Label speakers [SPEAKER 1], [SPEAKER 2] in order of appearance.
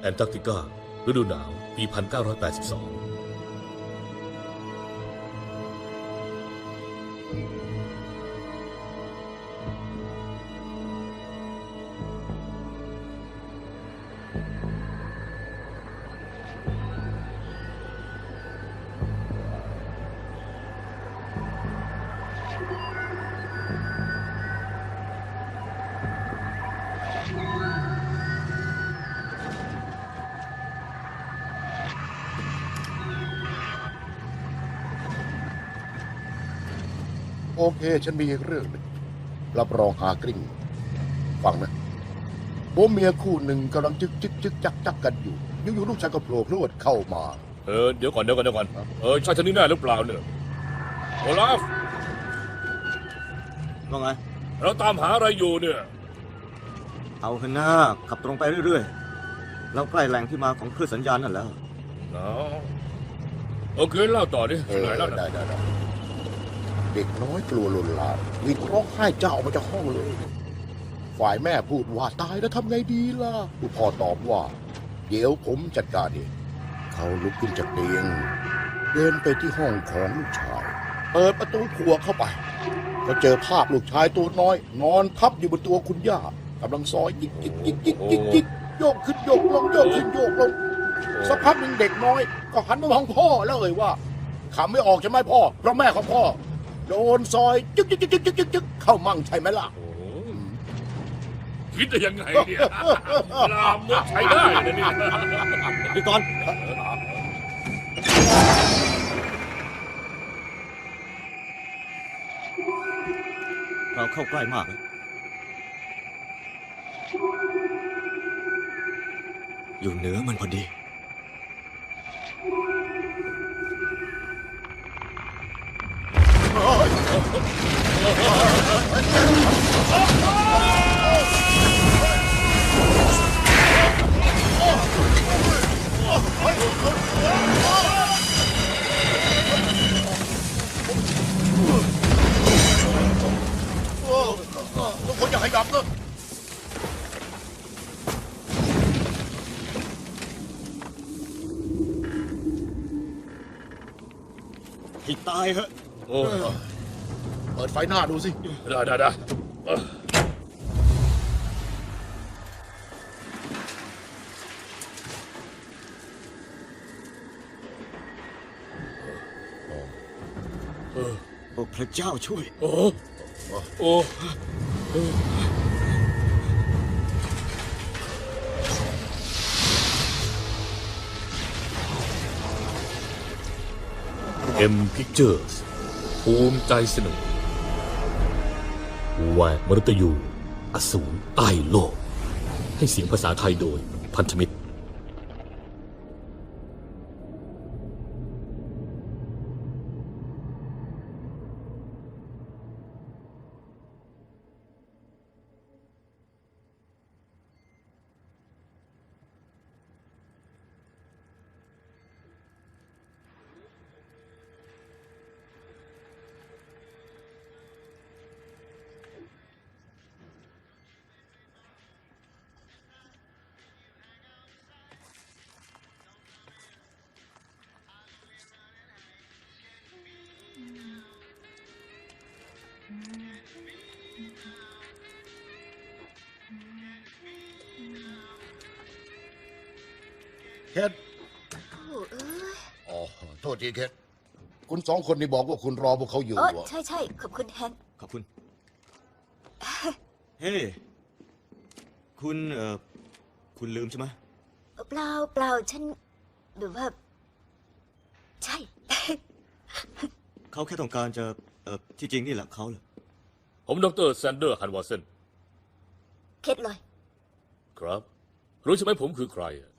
[SPEAKER 1] แอนตาร์กติกาฤดูหนาว ปี 1982
[SPEAKER 2] โอเค ฉันมีอีกเรื่องหนึ่งรับรองหากริ่ง ฟังนะผมเมียคู่หนึ่งกำลังจึกจึกจึกจักจักกันอยู่อยู่ๆลูกชายก็โผล่พรวดเข้ามา
[SPEAKER 1] เออเดี๋ยวก่อนเดี๋ยวก่อนเดี๋ยวก่อนเออใช่ทางนี้แน่หรือเปล่าเนี่ยโอลาฟ
[SPEAKER 3] ว่าไง
[SPEAKER 1] เราตามหาอะไรอยู่เนี่ย
[SPEAKER 3] เอาเถอะหน้าขับตรงไปเรื่อยๆเราใกล้แหล่งที่มาของคลื่นสัญญาณนั่นแล้ว
[SPEAKER 1] เนาะโอเคเล่าต่อดิ
[SPEAKER 2] เอ
[SPEAKER 1] ที่
[SPEAKER 2] อ
[SPEAKER 1] ไหนแล้วนะ
[SPEAKER 2] ได้ได้ได้ เด็กน้อยกลัวล่นลานวิ่งร้องไห้เจ้าออกมาจากห้องเลย ฝ่ายแม่พูดว่าตายแล้วทำไงดีล่ะผู้พ่อตอบว่า เดี๋ยวผมจัดการเองเขาลุกขึ้นจากเตียง เดินไปที่ห้องของลูกชาย เปิดประตูครัวเข้าไปก็เจอภาพลูกชายตัวน้อย นอนทับอยู่บนตัวคุณย่ากำลังซอยยิกยิกยิกยิกยิกยิกโยกขึ้นโยกลงโยกขึ้นโยกลงสักพักหนึ่งเด็กน้อย ก็หันมามองพ่อแล้วเอ่ยว่าขำไม่ออกใช่ไหมพ่อเพราะแม่ของพ่อ โดนซอยจึ๊กจึ๊กจึ๊กจึ๊กจึ๊กจึ๊กเข้ามั่งใช่ไหมล่ะ
[SPEAKER 1] โอ้โหคิดได้ยังไงเนี่ยลามกใช้ได้นะเนี่ย
[SPEAKER 3] พี่กอนเราเข้าใกล้มากแล้วอยู่เหนือมันพอดี
[SPEAKER 2] ทุกคนอย่าขยับเลย
[SPEAKER 3] อีกตายเหอะ
[SPEAKER 1] โอ้
[SPEAKER 2] เปิดไฟหน้าดูสิ
[SPEAKER 1] ได้ได้ได้เออ
[SPEAKER 3] โอ้พระเจ้าช่วย
[SPEAKER 1] โอ้โอ้เอ็มพิกเจอร์สภูมิใจเสนอ แหวกมรตยู อสูรใต้โลก ให้เสียงภาษาไทยโดยพันธมิตร
[SPEAKER 2] คนอ๋อโทษทีเคนคุณสองคนนี่บอกว่าคุณรอพวกเขาอยู่
[SPEAKER 4] เออ
[SPEAKER 2] เหรอ
[SPEAKER 4] ใช่ใช่ขอบคุณแฮงค์
[SPEAKER 3] ขอบคุณ เฮ้ คุณเอ่อคุณลืมใช่ไหม
[SPEAKER 4] เปล่าเปล่าฉันแบบว่า ใช่
[SPEAKER 3] เขาแค่ต้องการจะเอ่อที่จริงนี่แหละเขาเหรอ
[SPEAKER 1] ผมดรแซนเดอร์ฮันวาเซน
[SPEAKER 4] เข็ดเลย
[SPEAKER 1] ครับ รู้ใช่ไหมผมคือใครอะ